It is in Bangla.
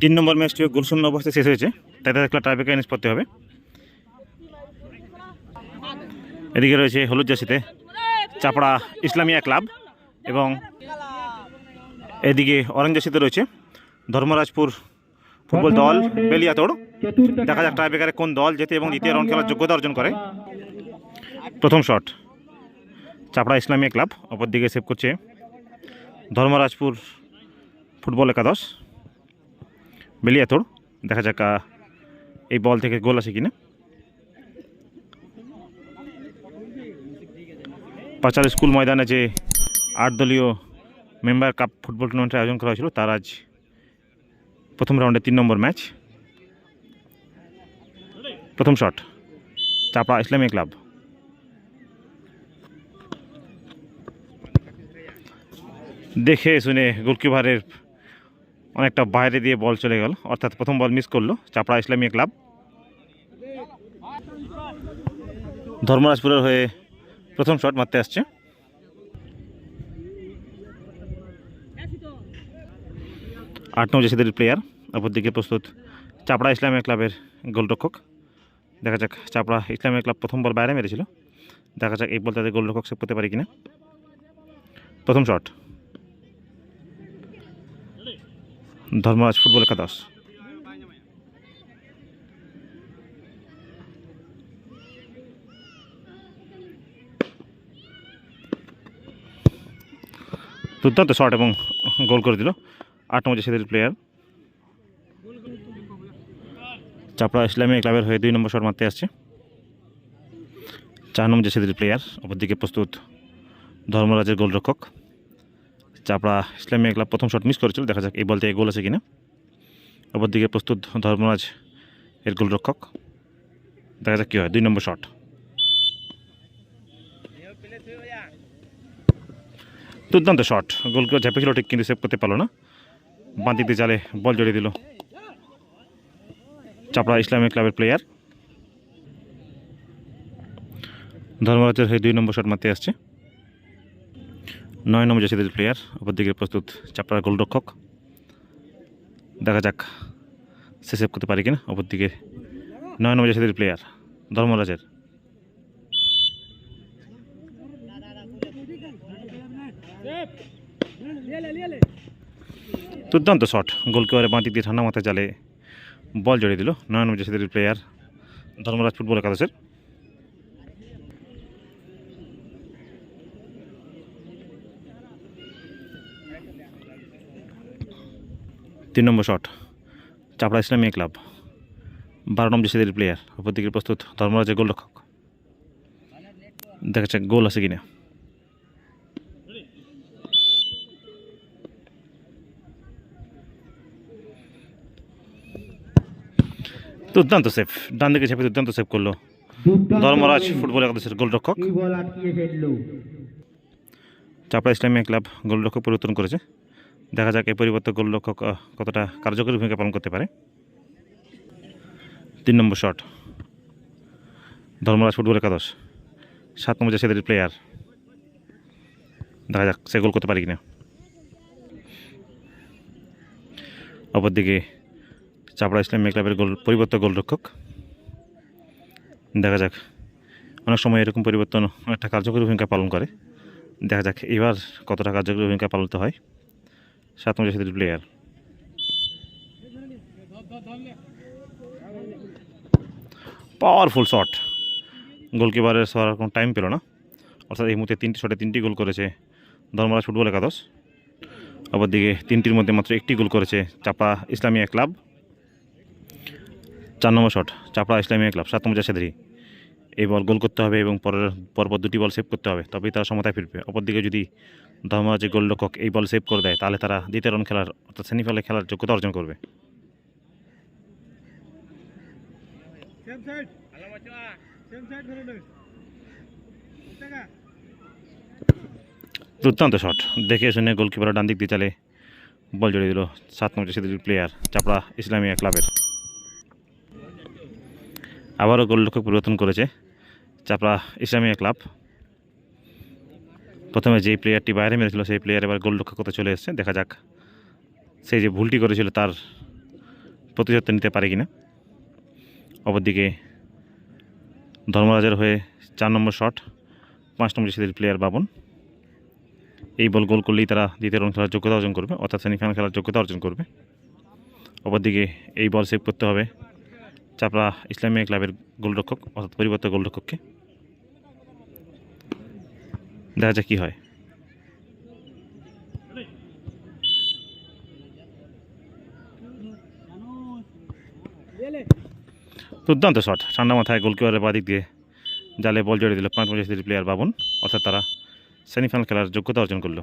তিন নম্বর ম্যাচটি গোলশূন্য অবস্থায় শেষ হয়েছে। তাই তাদের একটা টাইব্রেকার নিষ্পত্তি হবে। এদিকে রয়েছে হলুদ জার্সিতে চাপড়া ইসলামিয়া ক্লাব এবং এদিকে অরেঞ্জ জার্সিতে রয়েছে ধর্মরাজপুর ফুটবল দল বেলিয়াতোড়। দেখা যাক টাইব্রেকারে কোন দল জেতে এবং দ্বিতীয় রাউন্ড খেলার যোগ্যতা অর্জন করে। প্রথম শট চাপড়া ইসলামিয়া ক্লাব অপর দিকে সেভ করছে ধর্মরাজপুর ফুটবল একাদশ। বেলিয়াতোড় দেখা যাক এই বল থেকে গোল আসে কিনা। পাচার স্কুল ময়দানে যে আট দলীয় মেম্বার কাপ ফুটবল টুর্নামেন্টের আয়োজন করা হয়েছিল, তার আজ প্রথম রাউন্ডে তিন নম্বর ম্যাচ। প্রথম শট চাপড়া ইসলামিক ক্লাব। দেখে শুনে গোলকিপারের অনেকটা বাইরে দিয়ে বল চলে গেল। অর্থাৎ প্রথম বল মিস করল চাপড়া ইসলামিক ক্লাব। ধর্মরাজপুরের হয়ে প্রথম শট মারতে আসছে। আট নৌ জেসিদের প্লেয়ার অপরদিকে প্রস্তুত চাপড়া ইসলামিক ক্লাবের গোলরক্ষক। দেখা যাক চাপড়া ইসলামিক ক্লাব প্রথম বল বাইরে মেরেছিল। দেখা যাক এই বল তাদের গোলরক্ষক সেভ করতে পারি কিনা। প্রথম শট ধর্মরাজ ফুটবল একাদশ দুর্দান্ত শট এবং গোল করে দিল। আট নম্বর জেসিদের প্লেয়ার চাপড়া ইসলামী ক্লাবের হয়ে দুই নম্বর শট মারতে আসছে। চার নম্বর জেসিদের প্লেয়ার অপরদিকে প্রস্তুত ধর্মরাজের গোলরক্ষক। চাপড়া ইসলামী ক্লাব প্রথম শট মিস করেছিল, দেখা যাক এই বল থেকে গোল আছে কিনা। অপরদিকে প্রস্তুত ধর্মরাজ এর গোলরক্ষক। দেখা যাক কী হয়, দুই নম্বর শট দুর্দান্ত শট গোলকিপার ঝাঁপেছিল ঠিক কিন্তু সেভ করতে পারল না। বাঁ দিয়ে জালে বল জড়িয়ে দিল। চাপড়া ইসলামিক ক্লাবের প্লেয়ার ধর্মরাজের হয়ে দুই নম্বর শট মারতে আসছে। নয় নম্বর জাসিদের প্লেয়ার অপরদিকে প্রস্তুত চাপড়ার গোলরক্ষক। দেখা যাক সে সেভ করতে পারি কিনা, অপরদিকে নয় নম্বর জাসিদের প্লেয়ার ধর্মরাজের। দুর্দান্ত শট গোলকিপারের বাঁ দিক দিয়ে ঠান্ডা মাথায় জালে বল জড়িয়ে দিল। নয় নম্বর জাসিদের প্লেয়ার ধর্মরাজ ফুটবল একাদশের। তিন নম্বর শট। চাপড়া ইসলামিয়া ক্লাব। বারো নম্বর জাসিদের প্লেয়ার অপরদিকে প্রস্তুত ধর্মরাজের গোলরক্ষক। দেখা যাক গোল আছে কিনা। দুর্দান্ত সেফ ডান দিকে ছেপে দুর্দান্ত সেভ করল ধর্মরাজ ফুটবল একাদশের গোলরক্ষক। চাপড়া ইসলামিয়া ক্লাব গোলরক্ষক পরিবর্তন করেছে। দেখা যাক এই পরিবর্তন গোলরক্ষক আহ, কতটা কার্যকরী ভূমিকা পালন করতে পারে। তিন নম্বর শট। ধর্মরাজ ফুটবল একাদশ। সাত নম্বর জাসিদের প্লেয়ার দেখা যাক সে গোল করতে পারি কিনা। অপরদিকে চাপড়া ইসলামিয়া ক্লাবের গোল পরিবর্তন গোলরক্ষক। দেখা যাক অনেক সময় এরকম পরিবর্তন একটা কার্যকরী ভূমিকা পালন করে। দেখা যাক এবার কতটা কার্যকরী ভূমিকা পালিত হয়। সাত নম্বর জাসিদের প্লেয়ার পাওয়ারফুল শট গোলকিপারের সরার কোনো টাইম পেল না। অর্থাৎ এই মুহূর্তে তিনটি শটে তিনটি গোল করেছে ধর্মরাজ ফুটবল একাদশ অপরদিকে তিনটির মধ্যে মাত্র একটি গোল করেছে চাপা ইসলামিয়া ক্লাব চার নম্বর শট চাপড়া ইসলামিয়া ক্লাব সাত নম্বর জাসেদারি। এই বল গোল করতে হবে এবং পরের, পরপর দুটি বল সেভ করতে হবে, তবেই তারা সমতায় ফিরবে। অপরদিকে যদি ধর্মরাজের গোলরক্ষক এই বল সেভ করে দেয় তাহলে তারা দ্বিতীয় রাউন্ড খেলার অর্থাৎ সেমিফাইনালে খেলার যোগ্যতা অর্জন করবে। দুর্দান্ত শট দেখে শুনে গোলকিপার ডান দিক দিয়ে চালে বল জড়িয়ে দিল সাত নম্বর জাসেদারি প্লেয়ার চাপড়া ইসলামিয়া ক্লাবের। আবারও গোলরক্ষক পরিবর্তন করেছে চাপড়া ইসলামিয়া ক্লাব। প্রথমে যেই প্লেয়ারটি বাইরে মেরেছিল, সেই প্লেয়ার এবার গোলরক্ষক হতে চলে এসেছে। দেখা যাক সেই যে ভুলটি করেছিল তার প্রতিশোধ নিতে পারে কিনা। অপরদিকে ধর্মরাজের হয়ে চার নম্বর শট পাঁচ নম্বর সিদের প্লেয়ার বাবন এই বল গোল করলেই তারা দ্বিতীয় রাউন্ড খেলার যোগ্যতা অর্জন করবে, অর্থাৎ সেমিফাইনাল খেলার যোগ্যতা অর্জন করবে। অপরদিকে এই বল সেভ করতে হবে চাপড়া ইসলামিয়া ক্লাবের গোলরক্ষক, অর্থাৎ পরিবর্তন গোলরক্ষককে। দেখা যাক কী হয়। দুর্দান্ত শট ঠান্ডা মাথায় গোলকিপারের বাদিক দিয়ে জালে বল জড়িয়ে দিল। পাঁচ পঞ্চাশ প্লেয়ার বাবন। অর্থাৎ তারা সেমিফাইনাল খেলার যোগ্যতা অর্জন করল।